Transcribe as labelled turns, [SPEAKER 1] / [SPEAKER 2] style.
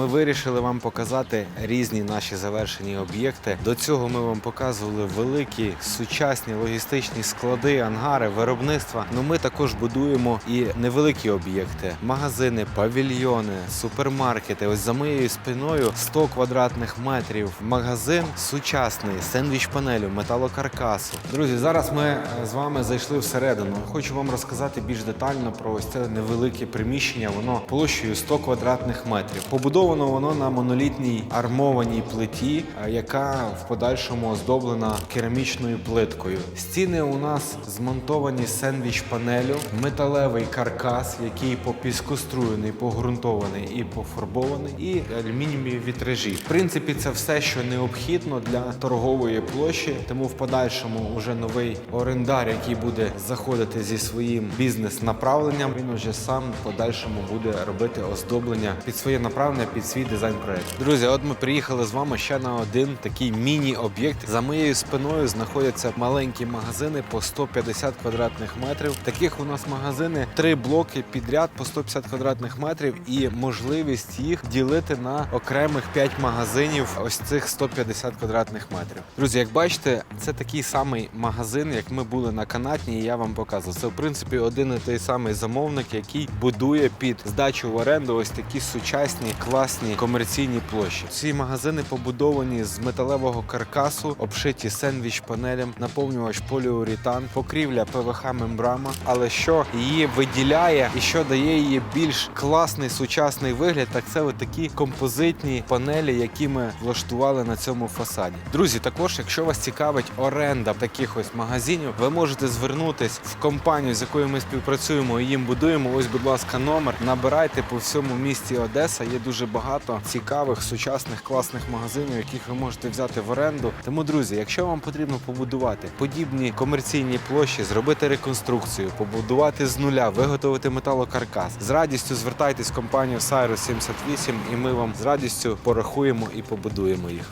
[SPEAKER 1] ми вирішили вам показати різні наші завершені об'єкти. До цього ми вам показували великі сучасні логістичні склади, ангари, виробництва. Ну ми також будуємо і невеликі об'єкти: магазини, павільйони, супермаркети. Ось за моєю спиною 100 квадратних метрів. Магазин сучасний, сендвіч панелю, металокаркасу. Друзі, зараз ми е, з вами зайшли всередину. Хочу вам розказати більш детально про ось це невелике приміщення. Воно площею 100 квадратних метрів. Побудовано воно на монолітній армованій плиті, е, яка в подальшому оздоблена керамічною плиткою. Стіни у нас змонтовані з сендвіч панелю, металевий каркас, який попіскоструєний, погрунтований і пофарбований, і алюмінієві вітражі. В принципі, це все, що необхідно для торгової площі. Тому в подальшому вже новий орендар, який буде заходити зі своїм бізнес-направленням, він уже сам в подальшому буде робити оздоблення під своє направлення, свій дизайн-проект. Друзі, от ми приїхали з вами ще на один такий міні-об'єкт. За моєю спиною знаходяться маленькі магазини по 150 квадратних метрів. Таких у нас магазини три блоки підряд по 150 квадратних метрів, і можливість їх ділити на окремих 5 магазинів. Ось цих 150 квадратних метрів. Друзі, як бачите, це такий самий магазин, як ми були на канатні, і я вам показував. Це в принципі один і той самий замовник, який будує під здачу в оренду ось такі сучасні класні комерційні площі. Ці магазини побудовані з металевого каркасу, обшиті сендвіч панелем, наповнювач поліуретан, покрівля ПВХ мембрама. Але що її виділяє і що дає її більш класний сучасний вигляд, так це такі композитні панелі, які ми влаштували на цьому фасаді. Друзі, також, якщо вас цікавить оренда таких ось магазинів, ви можете звернутись в компанію, з якою ми співпрацюємо і їм будуємо. Ось, будь ласка, номер. Набирайте по всьому місті Одеса. Є дуже багато цікавих, сучасних, класних магазинів, яких ви можете взяти в оренду. Тому, друзі, якщо вам потрібно побудувати подібні комерційні площі, зробити реконструкцію, побудувати з нуля, виготовити металокаркас, з радістю звертайтесь в компанію Cyrus 78 і ми вам з радістю порахуємо і побудуємо їх.